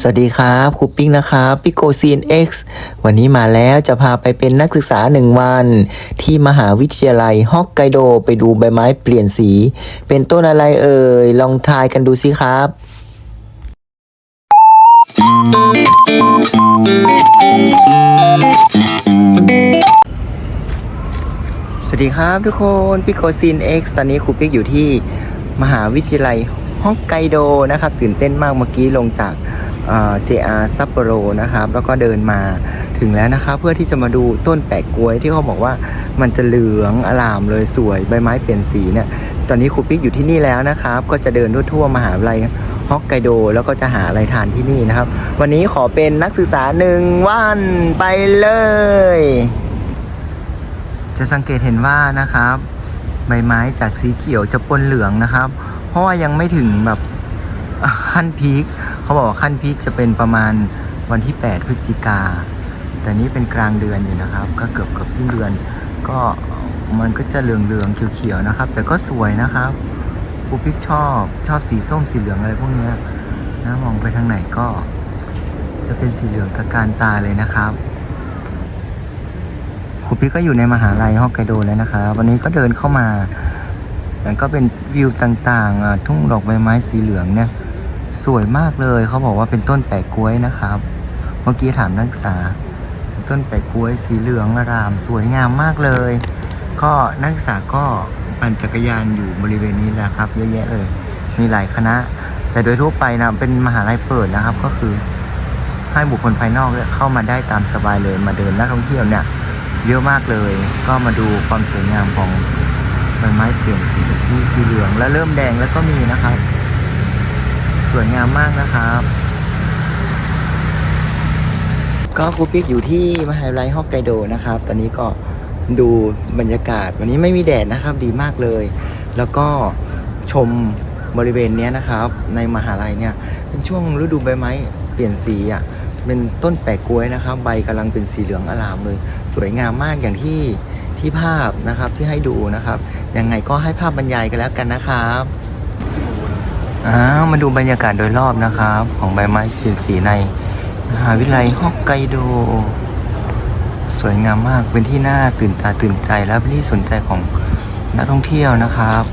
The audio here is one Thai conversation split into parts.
สวัสดีครับครูปิ๊กนะครับปิโกซีน X วันนี้มาแล้วจะพาไปเป็นนักศึกษาหนึ่งวัน ที่มหาวิทยาลัยฮอกไกโดไปดูใบไม้เปลี่ยนสี เป็นต้นอะไรเอ่ย ลองทายกันดูสิครับสวัสดีครับทุกคนปิโกซีน X ตอนนี้ครูปิ๊กอยู่ที่มหาวิทยาลัยฮอกไกโดนะครับ ตื่นเต้นมากเมื่อกี้ลงจาก JR ซัปโปโรนะครับ แล้วก็เดินมาถึงแล้วนะครับเพื่อที่จะมาดูต้นแปะกล้วยที่เขาบอกว่ามันจะเหลืองอลามเลยสวยใบไม้เปลี่ยนสีเนี่ยตอนนี้ครูปิ๊กอยู่ที่นี่แล้วนะครับ ก็จะเดินทั่วๆมหาวิทยาลัยฮอกไกโดแล้วก็จะหาอะไรทานที่นี่นะครับ วันนี้ขอเป็นนักศึกษาหนึ่งวันไปเลย จะสังเกตเห็นว่านะครับ ใบไม้จากสีเขียวจะปนเหลืองนะครับ เพราะว่ายังไม่ถึงแบบขั้นพีค เขาบอกว่าขั้นพีคจะเป็นประมาณวันที่ 8 พฤศจิกา แต่นี้เป็นกลางเดือนอยู่นะครับ ก็เกือบเกือบสิ้นเดือน ก็มันก็จะเหลืองเหลืองๆเขียวๆนะครับ แต่ก็สวยนะครับครูพิกชอบชอบสีส้มสีเหลืองอะไรพวกนี้นะมองไปทางไหนก็ จะเป็นสีเหลืองตะการตาเลยนะครับครูปิ๊กก็อยู่ในมหาลัยฮอกไกโดแล้วนะครับวันนี้ก็เดินเข้ามามันก็เป็นวิวต่างๆทุ่งดอกใบไม้สีเหลืองเนี่ย สวยมากเลยเขาบอกว่าเป็นต้นแปะกล้วยนะครับ เมื่อกี้ถามนักศึกษา ต้นแปะกล้วยสีเหลืองอาราม สวยงามมากเลย ก็นักศึกษาก็ปั่นจักรยานอยู่บริเวณนี้แหละครับ เยอะแยะเลย มีหลายคณะ แต่โดยทั่วไปนะเป็นมหาลัยเปิดนะครับก็คือ ให้บุคคลภายนอกเนี่ยเข้ามาได้ตามสบายเลยมาเดินนักท่องเที่ยวเนี่ยเยอะมากเลย ก็มาดูความสวยงามของใบไม้เปลี่ยนสีมีสีเหลืองและเริ่มแดงแล้วก็มีนะครับ สวยงามมากนะครับ ก็ครูปิ๊กอยู่ที่มหาวิทยาลัยฮอกไกโดนะครับ ตอนนี้ก็ดูบรรยากาศ วันนี้ไม่มีแดดนะครับดีมากเลย แล้วก็ชมบริเวณนี้นะครับ ในมหาลัยเนี่ย เป็นช่วงฤดูใบไม้เปลี่ยนสีอะเป็นต้นแปะกล้วยนะครับ ใบกำลังเป็นสีเหลืองอลามเลย สวยงามมากอย่างที่ที่ภาพนะครับที่ให้ดูนะครับ ยังไงก็ให้ภาพบรรยายกันแล้วกันนะครับ อ้าวมาดูบรรยากาศโดยรอบนะครับ ของใบไม้เปลี่ยนสีในมหาวิทยาลัยฮอกไกโด สวยงามมากเป็นที่น่าตื่นตาตื่นใจและเป็นที่สนใจของนักท่องเที่ยวนะครับ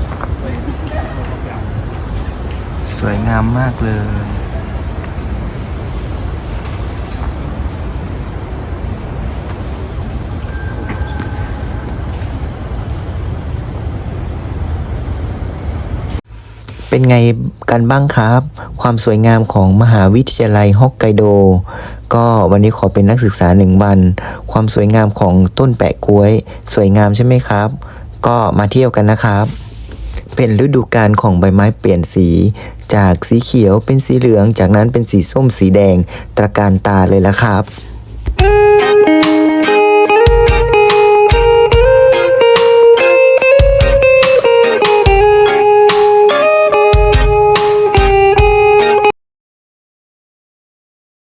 สวยงามมากเลย เป็นไงกันบ้างครับ ความสวยงามของมหาวิทยาลัยฮอกไกโด ก็วันนี้ขอเป็นนักศึกษาหนึ่งวัน ความสวยงามของต้นแปะกล้วย สวยงามใช่ไหมครับ ก็มาเที่ยวกันนะครับ เป็นฤดูกาลของใบไม้เปลี่ยนสี จากสีเขียวเป็นสีเหลือง จากนั้นเป็นสีส้มสีแดง ตระการตาเลยละครับ